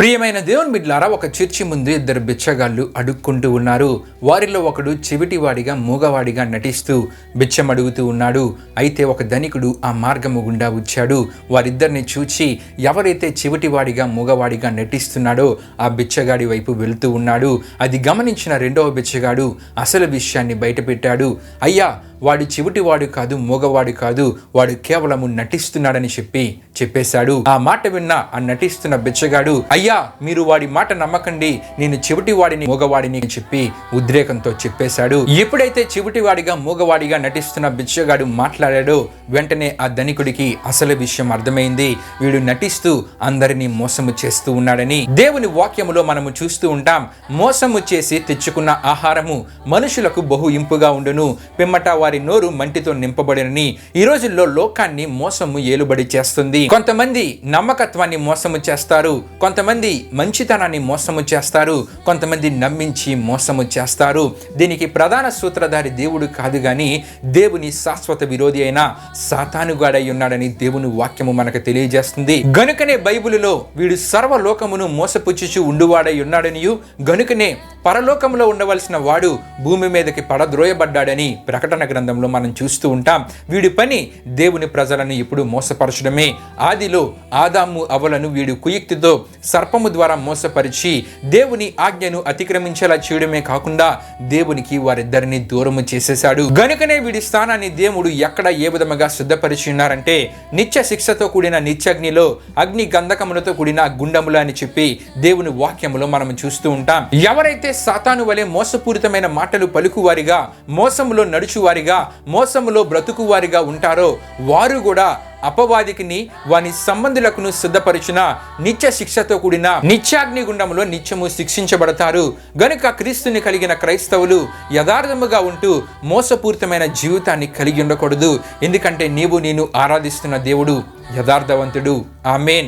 ప్రియమైన దేవుని బిడ్లారా ఒక చర్చి ముందు ఇద్దరు బిచ్చగాళ్ళు అడుక్కుంటూ ఉన్నారు. వారిలో ఒకడు చెవిటివాడిగా మూగవాడిగా నటిస్తూ బిచ్చం అడుగుతూ ఉన్నాడు. అయితే ఒక ధనికుడు ఆ మార్గము గుండా వచ్చాడు. వారిద్దరిని చూచి ఎవరైతే చెవిటివాడిగా మూగవాడిగా నటిస్తున్నాడో ఆ బిచ్చగాడి వైపు వెళుతూ ఉన్నాడు. అది గమనించిన రెండవ బిచ్చగాడు అసలు విషయాన్ని బయటపెట్టాడు. అయ్యా వాడు చెవిటివాడు కాదు మూగవాడు కాదు వాడు కేవలము నటిస్తున్నాడని చెప్పి చెప్పేశాడు. ఆ మాట విన్న ఆ నటిస్తున్న బిచ్చగాడు అయ్యా మీరు వాడి మాట నమ్మకండి నేను చెవిటివాడిని మూగవాడిని అని చెప్పి ఉద్రేకంతో చెప్పేశాడు. ఎప్పుడైతే చెవిటివాడిగా మూగవాడిగా నటిస్తున్న బిచ్చగాడు మాట్లాడాడో వెంటనే ఆ ధనికుడికి అసలు విషయం అర్థమైంది. వీడు నటిస్తూ అందరినీ మోసము చేస్తూ ఉన్నాడని. దేవుని వాక్యములో మనము చూస్తూ ఉంటాం మోసము చేసి తెచ్చుకున్న ఆహారము మనుషులకు బహు ఇంపుగా ఉండును. పిమ్మట వారి నోరు మంటితో నింపబడినని. ఈ రోజుల్లో లోకాన్ని మోసము ఏలుబడి చేస్తుంది. కొంతమంది నమ్మకత్వాన్ని మోసము చేస్తారు. కొంతమంది మంచితనాన్ని మోసము చేస్తారు. కొంతమంది నమ్మించి మోసము చేస్తారు. దీనికి ప్రధాన సూత్రధారి దేవుడు కాదు గాని దేవుని శాశ్వత విరోధి అయిన సాతానుగాడై ఉన్నాడని దేవుని వాక్యము మనకు తెలియజేస్తుంది. గనుకనే బైబిలులో వీడు సర్వలోకమును మోసపుచ్చుచు ఉండువాడై ఉన్నాడనియు గనుకనే పరలోకంలో ఉండవలసిన వాడు భూమి మీదకి పడద్రోయబడ్డాడని ప్రకటన గ్రంథంలో మనం చూస్తూ ఉంటాం. వీడి పని దేవుని ప్రజలను ఇప్పుడు మోసపరచడమే. ఆదిలో ఆదాము అవలను వీడు కుయుక్తితో సర్పము ద్వారా మోసపరిచి దేవుని ఆజ్ఞను అతిక్రమించేలా చేయడమే కాకుండా దేవునికి వారిద్దరిని దూరము చేసేశాడు. గనుకనే వీడి స్థానాన్ని దేవుడు ఎక్కడ ఏ విధముగా సిద్ధపరిచి ఉన్నారంటే నిత్య శిక్షతో కూడిన నిత్యగ్నిలో అగ్ని గంధకములతో కూడిన గుండములు అని చెప్పి దేవుని వాక్యములో మనం చూస్తూ ఉంటాం. ఎవరైతే సాతాను వలె మోసపూరితమైన మాటలు పలుకువారిగా మోసములో నడుచువారిగా మోసములో బ్రతుకువారిగా ఉంటారో వారు కూడా అపవాదికిని వాని సంబంధులకును సిద్ధపరిచిన నిత్య శిక్షతో కూడిన నిత్యాగ్నిగుండంలో నిత్యము శిక్షించబడతారు. గనుక క్రీస్తుని కలిగిన క్రైస్తవులు యథార్థముగా ఉంటూ మోసపూరితమైన జీవితాన్ని కలిగి ఉండకూడదు. ఎందుకంటే నీవు నేను ఆరాధిస్తున్న దేవుడు యథార్థవంతుడు. ఆమెన్.